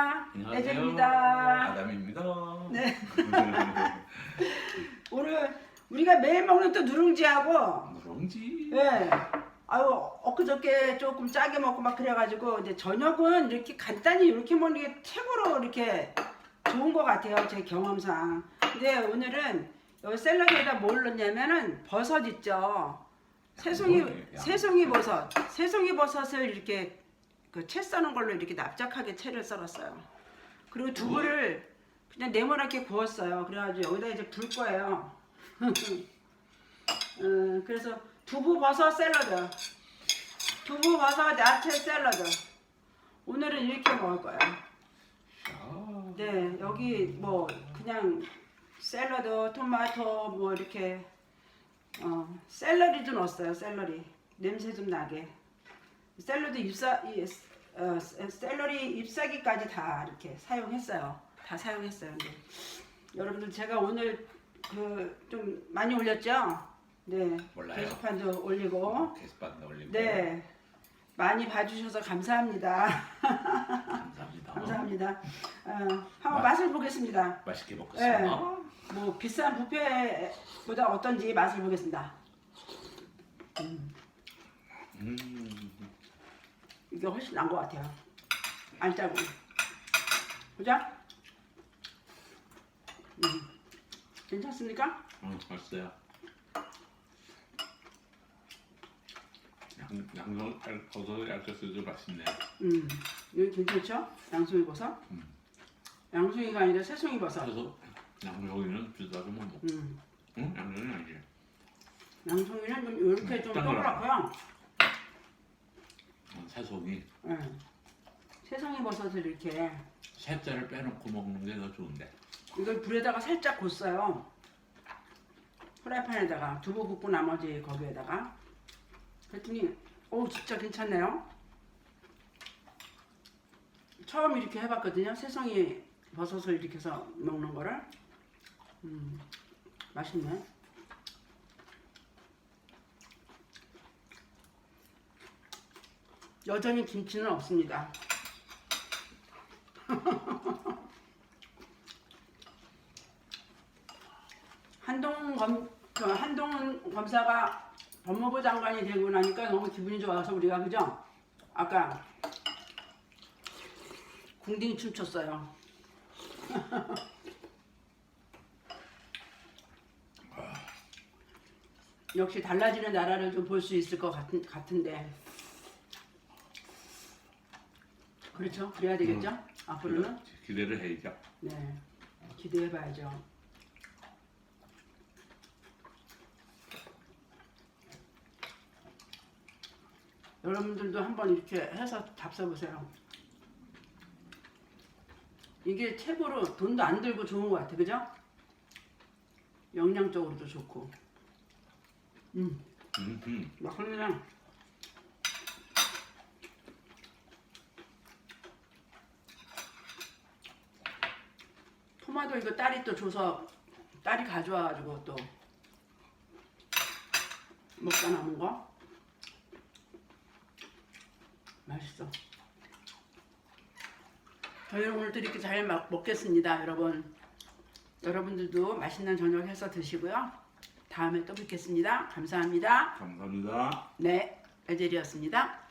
안녕하세요. 애정입니다. 아담입니다. 네. 오늘 우리가 매일 먹는 또 누룽지하고 누룽지. 예. 아유 엊그저께 조금 짜게 먹고 막 그래가지고 이제 저녁은 이렇게 간단히 이렇게 먹는 게 최고로 이렇게 좋은 것 같아요 제 경험상. 근데 오늘은 여기 샐러드에다 뭘 넣냐면은 버섯 있죠. 새송이 양- 새송이 버섯, 새송이 버섯을 이렇게 그 채 써는 걸로 이렇게 납작하게 채를 썰었어요. 그리고 두부를 그냥 네모나게 구웠어요. 그래가지고 여기다 이제 불 거예요. 음, 그래서 두부 버섯 샐러드, 두부 버섯 야채 샐러드. 오늘은 이렇게 먹을 거예요. 아, 네, 여기 뭐 그냥 샐러드, 토마토 뭐 이렇게 어, 샐러리도 넣었어요. 샐러리 냄새 좀 나게. 샐러드 잎사 이, 어, 세- 샐러리 잎사귀까지 다 이렇게 사용했어요. 다 사용했어요. 근데 여러분들 제가 오늘 그 좀 많이 올렸죠? 네. 몰라요. 게시판도 올리고 게시판도 올리고. 네. 많이 봐주셔서 감사합니다. 감사합니다. 감사합니다. 어, 한번 맛- 맛을 보겠습니다. 맛있게 먹겠습니다. 네. 뭐 비싼 뷔페보다 어떤지 맛을 보겠습니다. 음, 이게 훨씬 나은 것 같아요. 안 짜고. 그죠? 음. 괜찮습니까? 음, 맛있어요. 양, 양념 버섯 얇게 쓰도 맛있네. 음. 여기 괜찮죠? 양송이 버섯? 음. 양송이가 아니라 새송이 버섯. 그래서 양념이는 비싸서 못 먹고. 음. 응? 양념이 아니지. 양송이는 좀 이렇게 좀딴 동그랗고요. 음, 새송이 예. 새송이 버섯을 이렇게 새자를 빼놓고 먹는 게 더 좋은데. 이걸 불에다가 살짝 굽어요. 프라이팬에다가 두부 굽고 나머지 거기에다가 그랬더니 오 진짜 괜찮네요. 처음 이렇게 해봤거든요. 새송이 버섯을 이렇게 해서 먹는 거를 음 맛있네. 여전히 김치는 없습니다. 한동 검, 그 한동훈 검사가 법무부 장관이 되고 나니까 너무 기분이 좋아서 우리가 그죠? 아까 궁딩 춤췄어요. 역시 달라지는 나라를 좀 볼 수 있을 것 같은, 같은데. 그렇죠? 그래야 되겠죠? 앞으로는? 기대를 해야죠. 네. 기대해봐야죠. 여러분들도 한번 이렇게 해서 잡숴보세요. 이게 최고로 돈도 안 들고 좋은 것 같아, 그죠? 영양적으로도 좋고. 음, 음, 음. 막걸리 토마토 이거 딸이 또 줘서 딸이 가져와가지고 또 먹다 남은 거 맛있어. 저희는 오늘도 이렇게 잘 먹- 먹겠습니다, 여러분. 여러분들도 맛있는 저녁 해서 드시고요. 다음에 또 뵙겠습니다. 감사합니다. 감사합니다. 네, 에젤이었습니다.